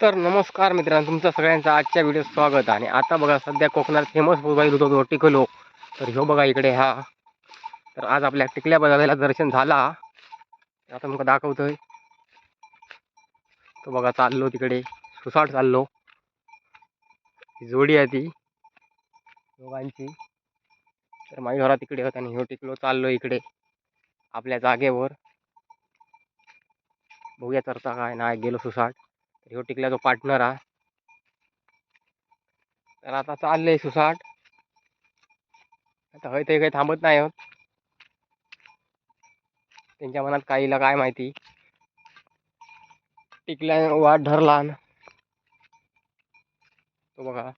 तर नमस्कार मित्रांनो तुमचं सगळ्यांचं आजच्या व्हिडिओ स्वागत आणि आता बघा सध्या कोकणात फेमस मोबाईल होतो टिकलो तर ह्यो बघा इकडे हा. तर आज आपल्या टिकल्या बजावेला दर्शन झाला. आता मग दाखवतोय. तो बघा चाललो तिकडे. सुसाट चाललो. जोडी आहे ती. दोघांची. तर माझी घरा तिकडे होत आणि ह्यो टिकलो चाललो इकडे. आपल्या जागेवर. बघूया चरता काय नाही गेलो सुसाट. ह्यो टिकला तो पार्टनर हा तर आता चाललंय सुसाट. आता हय ते काही थांबत नाही होत. त्यांच्या मनात काहीला काय माहिती. टिकल्या वाट धरला. तो बघा.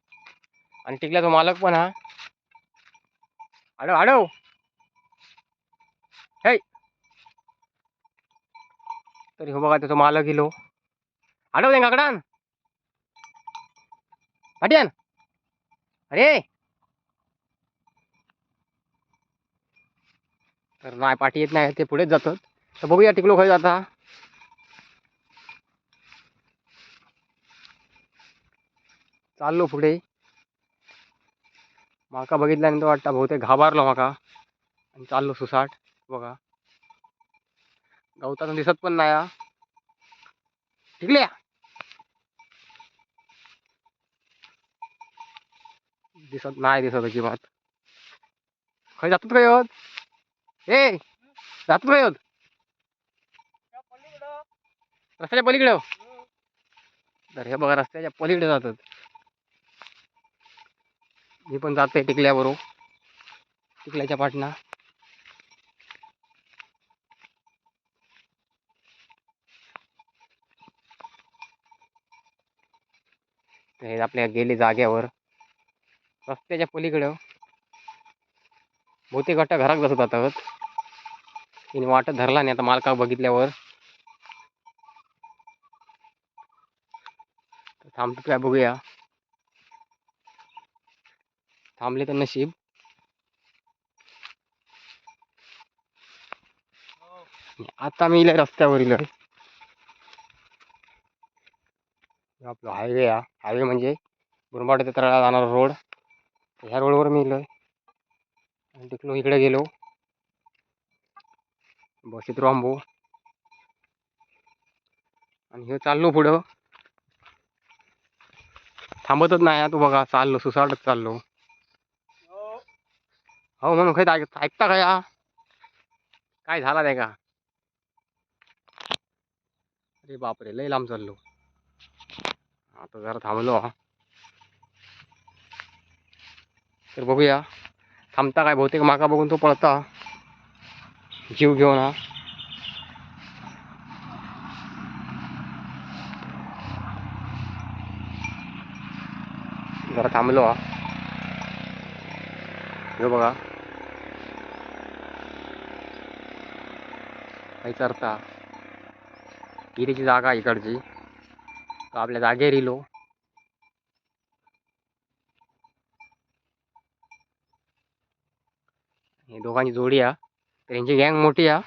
आणि टिकल्या तो मालक पण हा. आडव आडव. हे. तर हो बघा त्याचा मालक गेलो. आडव दे काकडान पाट्यान. अरे. तर नाही पाठी येत नाही ते पुढेच जातात. तर बघूया टिकलो खाली जाता चाललो पुढे. माका बघितल्यानंतर वाटता बहुतेक घाबरलो माका. आणि चाललो सुसाट बघा. गवतातून दिसत पण नाही हा. टिकल्या. दिसत नाही दिसत अजिबात. खरं जातात काय होत ए जातात काय रस्त्याच्या पलीकडे. हो. तर हे बघा रस्त्याच्या पलीकडे जातात. मी पण जाते टिकल्याबरोबर टिकल्याच्या पाटणा हे आपल्या गेले जाग्यावर रस्त्याच्या पलीकडे हो. बहुतेक वाटतं घरात बसत आता तिने वाटत धरला नाही आता मालका बघितल्यावर. थांबतो काय बघूया. थांबले तर नशीब. आता मी इला रस्त्यावर इलाय. आपला हायवे हा हायवे म्हणजे गुरबाड ते तळा जाणारा रोड. ह्या रोडवर मी इलोय. आणि तिकडून इकडे गेलो. बसीत रॉम्बो. आणि हे चाललो पुढं. थांबतच नाही तू बघा चाललो सुसाटच चाललो. हो म्हणून काही ऐकता का या? काय झाला नाही का? अरे बापरे लय लांब चाललो. आता जरा थांबलो. हा तर बघूया. थांबता काय? बहुतेक माका बघून तो पळता. जीव घेऊन हा. जरा थांबलो हा. हे बघा. काही चरता. ही त्याची जागा इकडची. आपल्या जागेवर इलो. दोघांची जोडी आहे. तर यांची गँग मोठी आहे.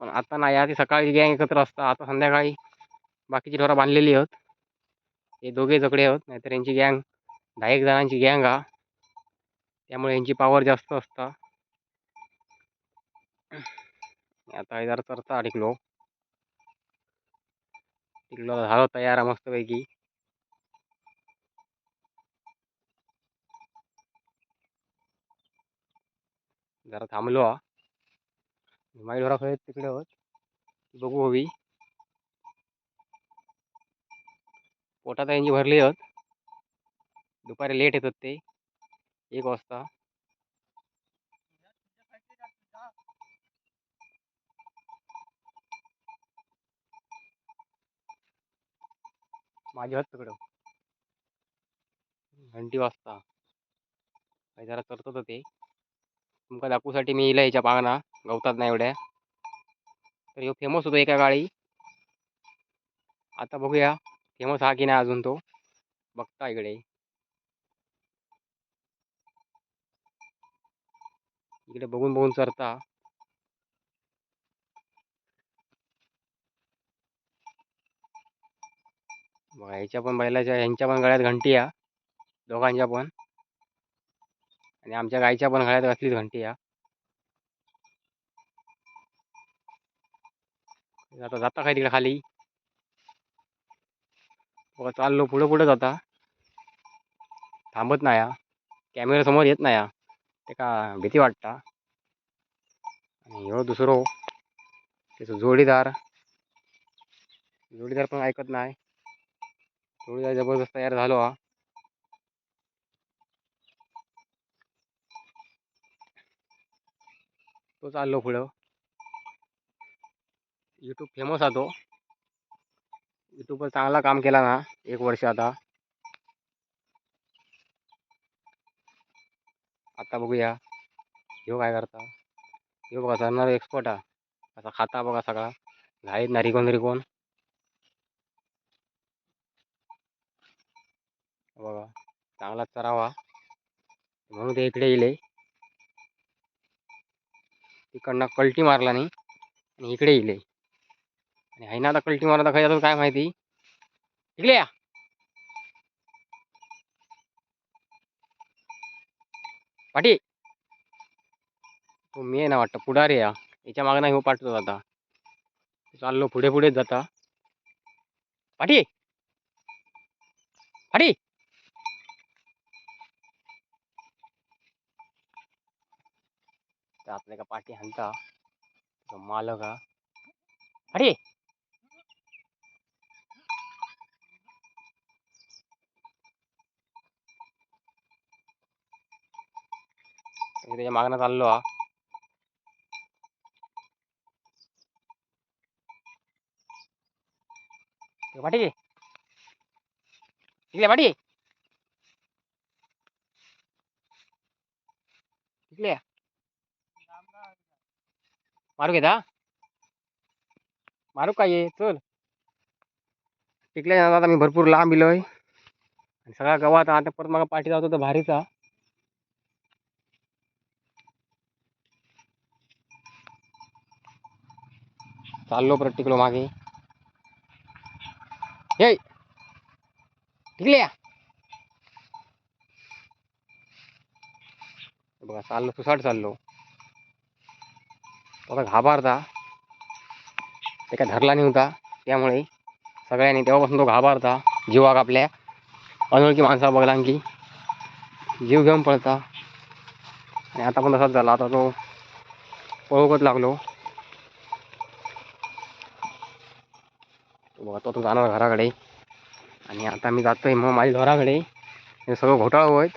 पण आता नाही आधी सकाळी गँग एकत्र असता आता संध्याकाळी बाकीची ढोरं बांधलेली आहेत. हे दोघे जकडे आहोत नाहीतर यांची गँग दहा एक जणांची गँग हा त्यामुळे यांची पावर जास्त असता. आता जरा चरता टिकलो. टिकलो झालं तयार आहे मस्तपैकी. जरा थांबलो हा. माई ढोरा तिकडे होत. बघू हवी पोटात यांची भरली आहेत दुपारी लेट येतात ते. एक वाजता. माझी होत तिकडं. घंटी वाजता. काही जरा करतो होतं ते. तुमका दाखवूसाठी मी इला ह्याच्या पागना गवतात नाही एवढ्या. तर ह्यो फेमस होतो एका काळी आता बघूया फेमस हा की नाही अजून तो. बघता इकडे. इकडे बघून बघून चरता. बघा ह्याच्या पण बैलाच्या ह्यांच्या पण गळ्यात घंटी या दोघांच्या पण. आणि आमच्या गाईच्या पण घरात असलीच घंटी या आता जाता काय तिकडे खाली? बघा चाललो पुढं पुढं जाता. थांबत नाही हा. कॅमेरा समोर येत नाही हा. ते का भीती वाटता? आणि ह्यो दुसरो त्याचं जोडीदार. जोडीदार पण ऐकत नाही. जोडीदार जबरदस्त तयार झालो हा. तो चाललो पुढं. यूट्यूब फेमस हा तो. यूट्यूबवर चांगला काम केला ना एक वर्ष आता. आता बघूया. ह्यो काय करता? ह्यो बघा सरणार एक्सपर्ट हा असा खाता बघा सगळा. घाईत ना रिकोन रिकोन. बघा चांगला चरावा. म्हणून ते इकडे येईल इकडनं कल्टी मारला नाही. आणि इकडे येईल. आणि हाय ना आता कल्टी मारला खाय काय माहिती? इकडे या. पाठी तो हो, मी आहे ना वाटतं पुढारी या याच्या मागं नाही हो पाठवतो आता. चाललो पुढे पुढेच जाता. पाठी पाठी तर आपल्या का पाठी हाणता तो मालक हा अरे त्याच्या मागणं चाललो हा ते पाठी इकडे पाठी इकडे या. मारू घेता मारू काय ये? चल. टिकल्या आता मी भरपूर लांब इलोय. आणि सगळा गवात आता परत मग पाठी जातो तर भारीचा चाललो परत टिकलो मागे. हे! टिकल्या बघा चाललो सुसाट चाललो. तो आता घाबरता. ते काय धरला नाही होता. त्यामुळे सगळ्यांनी तेव्हापासून तो घाबरता. जीवाक आपल्या अनोळखी माणसा बघला की जीव घेऊन पळता. आणि आता पण तसाच झाला. आता तो पळवत लागलो. तो बघा तो तो जाणार घराकडे. आणि आता मी जातोय मग माझ्या ढोराकडे हे सगळं घोटाळं होत.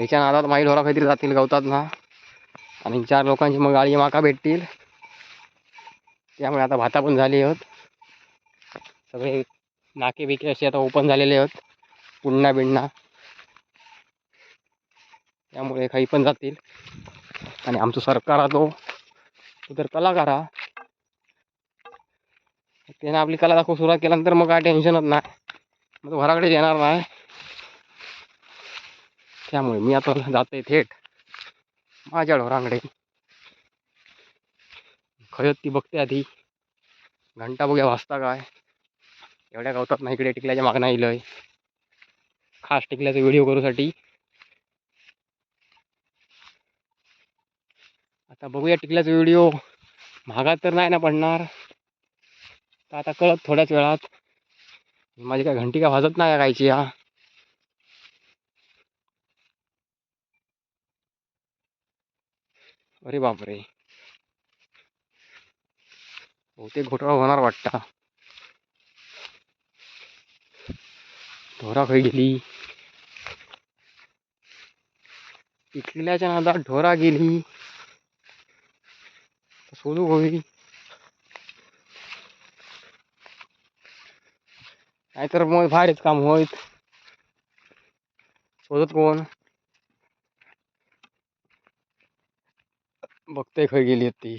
याच्या नादात माझी ढोरा काहीतरी जातील गवतात ना आणि चार लोकांची मग गाडी माका भेटतील. त्यामुळे आता भाता पण झाली आहेत. सगळे नाके बिके असे आता ओपन झालेले आहेत. पुन्हा बिन्ना त्यामुळे काही पण जातील. आणि आमचं सरकार आहे तो तर कलाकार हा. त्यानं आपली कला दाखवून सुरुवात केल्यानंतर मग काय टेन्शनच नाही. मग तो घराकडेच येणार नाही. त्यामुळे मी आता जातोय थेट. माझ्या ढोरांकडे. खरंच ती बघते आधी. घंटा बघूया वाजता काय. एवढ्या गवतात ना इकडे टिकल्याच्या मागणं येईल खास टिकल्याचा व्हिडिओ करूसाठी. आता बघूया टिकल्याचा व्हिडिओ महागात तर नाही ना पडणार. तर आता कळत थोड्याच वेळात. माझी काय घंटी काय वाजत नाही का कायची हा? अरे बापरे. बहुतेक घोटाळा होणार वाटता. ढोरा खाई गेली. टिकल्याच्या नादात ढोरा गेली. सोडू होई नाहीतर मग बाहेरच काम होईत शोधत कोण? बघते खय गेली ती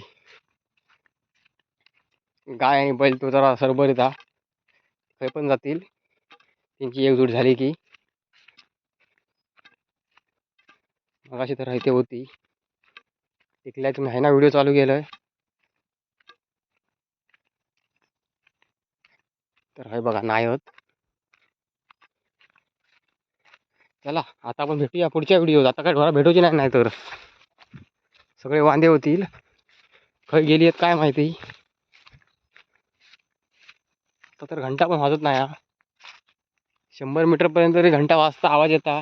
गाय आणि बैल तो जरा सरबर येता खय पण जातील. त्यांची एकजूट झाली की. मगाशी तर राहते होती. टिकल्या तुम्ही आहे ना व्हिडिओ चालू केलाय. तर हे बघा नाही होत चला आता आपण भेटूया पुढच्या व्हिडिओ आता काय घरा भेटूची नाही तर सगळे वांदे होतील. खय गेली आहेत काय माहिती? आता तर घंटा पण वाजत नाही हा. शंभर मीटरपर्यंत तरी घंटा वाजता आवाज येता.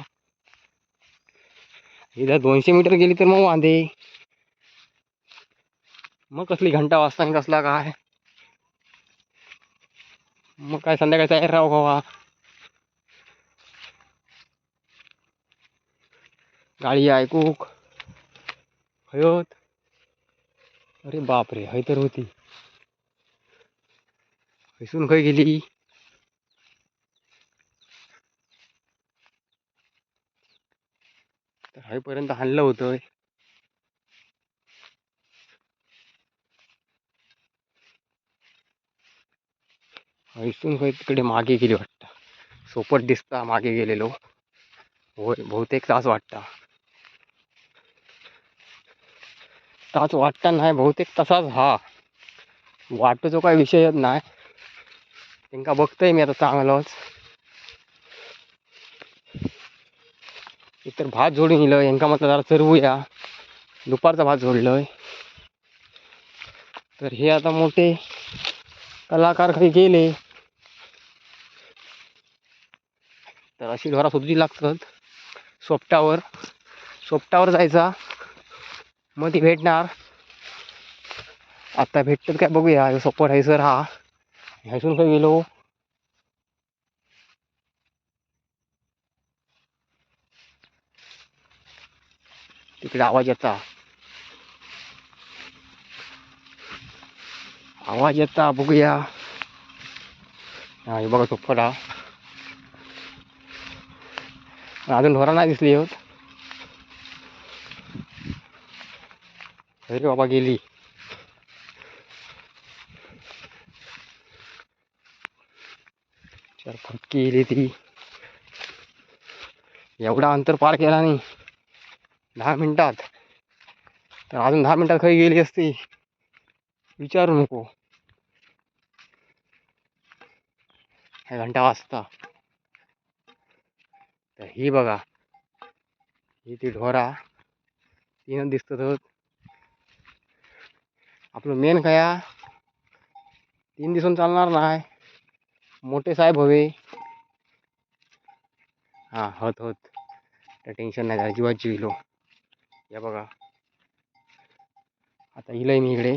इथं दोनशे मीटर गेली तर मग वांदे. मग कसली घंटा वाजता आणि कसला काय? मग काय संध्याकाळचा तयार राहू गोवा गाडी ऐकूक. हयोत? अरे बापरे हय तर होती. हैसून खय गेली. तर हयपर्यंत हाणलं होतं हयसून खय तिकडे मागे गेली वाटतं. सोपट दिसता मागे गेलेलो. होय बहुतेक तास वाटता. तास वाटता नाही बहुतेक तसाच हा. वाटतो काय विषयच नाही. त्यांका बघतोय मी आता चांगलंच. इतर भात जोडून येलं यांका म्हटलं जरा चरवूया. दुपारचा भात जोडलोय. तर हे आता मोठे कलाकार काही गेले. तर अशी ढोरा शोधूची लागतात. सोपटावर. सोपटावर जायचा. मग ती भेटणार. आता भेटतात काय बघूया सपोर्ट आहे सर हा. ह्यासून काय गेलो? तिकडे आवाज येता आवाज येता बघूया. हा हे बघा सोपट हा. अजून ढोरा नाही दिसली होत. अरे बाबा गेली चार फटकी गेली ती एवढा अंतर पार केला नाही दहा मिनिटात तर अजून दहा मिनिटात खाली गेली असती विचारू नको हे घंटा वाजता तर ही बघा ही ती ढोरा तीनच दिसत आपलं मेन खया तीन दिसून चालणार नाही. मोठे साहेब हवे. हां होत होत. त्या टेन्शन नाही झालं अजिबात जिलो या बघा. आता इलंय मी इकडे.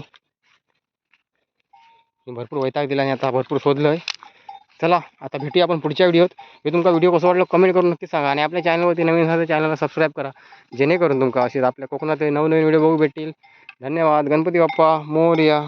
मी भरपूर वैताग दिला आणि आता भरपूर शोधलंय. चला आता भेटूया आपण पुढच्या व्हिडिओत. मी तुमचा व्हिडिओ कसं वाटलं कमेंट करून नक्की सांगा आणि आपल्या चॅनलवरती नवीन झालं चॅनलला सबस्क्राईब करा. जेणेकरून तुमका असेच आपल्या कोकणात नवनवीन व्हिडिओ बघू भेटतील. धन्यवाद. गणपती बाप्पा मोरया.